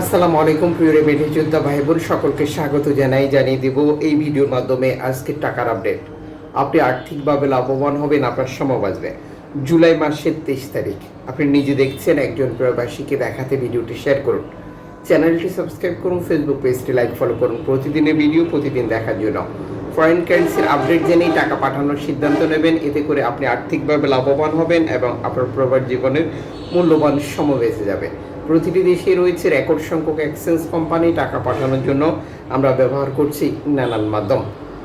আসসালামু আলাইকুম, প্রিয় রেমেডি যোদ্ধা ভাই বোন সকলকে স্বাগত জানাই, জানিয়ে দেব এই ভিডিওর মাধ্যমে আজকের টাকার আপডেট। আপনি আর্থিকভাবে লাভবান হবেন, আপনার সময় বাঁচবে। জুলাই মাসের তেইশ তারিখ। আপনি নিজে দেখছেন, একজন প্রবাসীকে দেখাতে ভিডিওটি শেয়ার করুন। চ্যানেলটি সাবস্ক্রাইব করুন, ফেসবুক পেজটি লাইক, ফলো করুন। প্রতিদিনের ভিডিও, প্রতিদিন দেখার জন্য। ফরেন কারেন্সির আপডেট জেনেই টাকা পাঠানোর সিদ্ধান্ত নেবেন। এতে করে আপনি আর্থিকভাবে লাভবান হবেন এবং আপনার প্রবাস জীবনের মূল্যবান সময় বেঁচে যাবে। প্রতিটি দেশে রয়েছে রেকর্ড সংখ্যক এক্সচেঞ্জ কোম্পানি, টাকা পাঠানোর জন্য আমরা ব্যবহার করছি নানান মাধ্যম।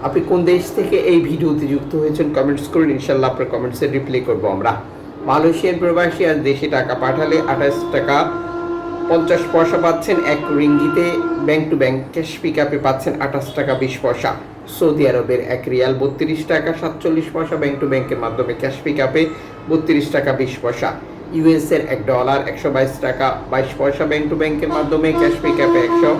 আপনি কোন দেশ থেকে এই ভিডিওতে যুক্ত হয়েছেন কমেন্টস করুন ইনশাল্লাহ আপনার কমেন্টসে রিপ্লাই করব আমরা। মালয়েশিয়ার প্রবাসী আজ দেশে টাকা পাঠালে আঠাশ টাকা পঞ্চাশ পয়সা পাচ্ছেন, এক রিঙ্গিতে bank to bank cash pick আপে পাচ্ছেন আঠাশ টাকা বিশ পয়সা। সৌদি আরবের এক রিয়াল বত্রিশ টাকা সাতচল্লিশ পয়সা, ব্যাংক টু ব্যাংকের মাধ্যমে ক্যাশ পিক আপে বত্রিশ টাকা বিশ পয়সা। ইউএস এর এক ডলার একশো বাইশ টাকা, বাইশ পয়সা ব্যাংক টু ব্যাংকের মাধ্যমে ক্যাশ পিক আপে একশো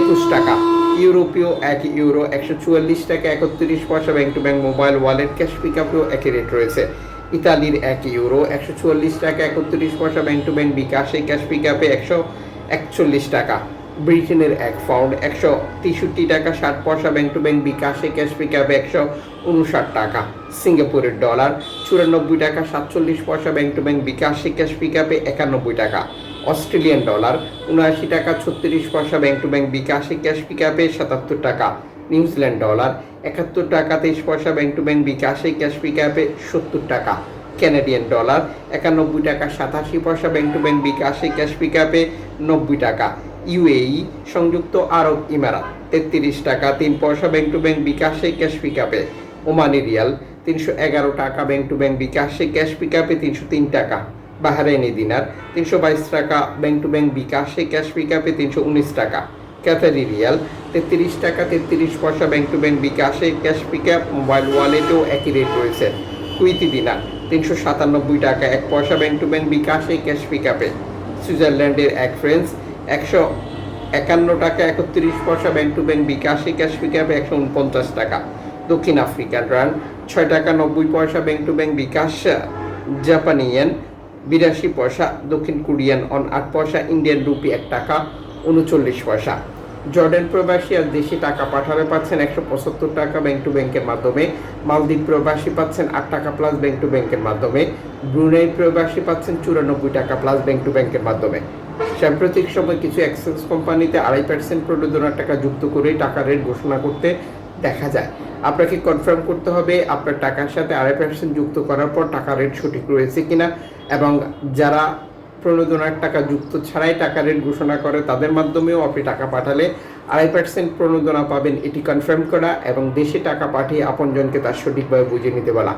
একুশ টাকা। ইউরোপীয় এক ইউরো একশো চুয়াল্লিশ টাকা, একত্রিশ পয়সা bank to bank mobile wallet cash pick আপেও একই রেট রয়েছে। ইতালির এক ইউরো একশো চুয়াল্লিশ টাকা, একত্রিশ পয়সা ব্যাংক টু ব্যাংক বিকাশে ক্যাশ পিক আপে একশো একচল্লিশ টাকা। ব্রিটেনের এক পাউন্ড একশো তেষট্টি টাকা, ষাট পয়সা ব্যাংক টু ব্যাংক বিকাশে, ক্যাশ পিক আপে একশো উনষাট টাকা। সিঙ্গাপুরের ডলার চুরানব্বই টাকা, সাতচল্লিশ পয়সা ব্যাংক টু ব্যাংক বিকাশে, ক্যাশ পিক আপে একানব্বই টাকা। অস্ট্রেলিয়ান ডলার উনআশি টাকা, ছত্রিশ পয়সা ব্যাংক টু ব্যাংক বিকাশে, ক্যাশ পিক আপে সাতাত্তর টাকা। নিউজিল্যান্ড ডলার একাত্তর টাকা, তেইশ পয়সা ব্যাংক টু ব্যাংক বিকাশে, ক্যাশ পিক আপে সত্তর টাকা। ক্যানাডিয়ান ডলার একানব্বই টাকা, সাতাশি পয়সা ব্যাংক টু ব্যাংক বিকাশে, ক্যাশ পিক আপে নব্বই টাকা। ইউএই, সংযুক্ত আরব ইমারাত, তেত্রিশ টাকা তিন পয়সা ব্যাংক টু ব্যাংক বিকাশে ক্যাশ পিক আপে ওমানি রিয়াল, তিনশো এগারো টাকা ব্যাংক টু ব্যাংক বিকাশে ক্যাশ পিক আপে তিনশো তিন টাকা। বাহারাইনি দিনার, তিনশো বাইশ টাকা ব্যাংক টু ব্যাংক বিকাশে ক্যাশ পিক আপে তিনশো উনিশ টাকা। ক্যাথারি রিয়াল, তেত্রিশ টাকা তেত্রিশ পয়সা ব্যাংক টু ব্যাংক বিকাশে ক্যাশ পিক আপ মোবাইল ওয়ালেটেও একই রেট রয়েছে। কুইতি দিনার, তিনশো সাতানব্বই টাকা এক পয়সা ব্যাংক টু ব্যাংক বিকাশে ক্যাশ পিক আপে সুইজারল্যান্ডের এক ফ্রেন্স একশো একান্ন টাকা, একত্রিশ পয়সা ব্যাংক টু ব্যাংক বিকাশে ক্যাশ পিক আপে একশো উনপঞ্চাশ টাকা। দক্ষিণ আফ্রিকান রান ছয় টাকা নব্বই পয়সা ব্যাংক টু ব্যাংক বিকাশ, জাপানি ইয়েন বিরাশি পয়সা, দক্ষিণ কোরিয়ান অন আট পয়সা ইন্ডিয়ান রুপি এক টাকা, উনচল্লিশ পয়সা। জর্ডান প্রবাসী আর দেশি টাকা পাঠালে পাচ্ছেন একশো পঁচাত্তর টাকা ব্যাংক টু ব্যাংকের মাধ্যমে। মালদ্বীপ প্রবাসী পাচ্ছেন আট টাকা প্লাস ব্যাংক টু ব্যাংকের মাধ্যমে। ব্রুনাই প্রবাসী পাচ্ছেন চুরানব্বই টাকা প্লাস ব্যাংক টু ব্যাংকের মাধ্যমে। সাম্প্রতিক সময় কিছু এক্সচেঞ্জ কোম্পানিতে আড়াই পার্সেন্ট প্রণোদনার টাকা যুক্ত করে টাকা রেট ঘোষণা করতে দেখা যায়। আপনাকে কনফার্ম করতে হবে, আপনার টাকার সাথে আড়াই পার্সেন্ট যুক্ত করার পর টাকা রেট সঠিক রয়েছে কিনা এবং যারা প্রণোদনার টাকা যুক্ত ছাড়াই টাকা রেট ঘোষণা করে, তাদের মাধ্যমেও আপনি টাকা পাঠালে আড়াই পার্সেন্ট প্রণোদনা পাবেন, এটি কনফার্ম করা এবং দেশে টাকা পাঠিয়ে আপনজনকে তার সঠিকভাবে বুঝে নিতে বলা।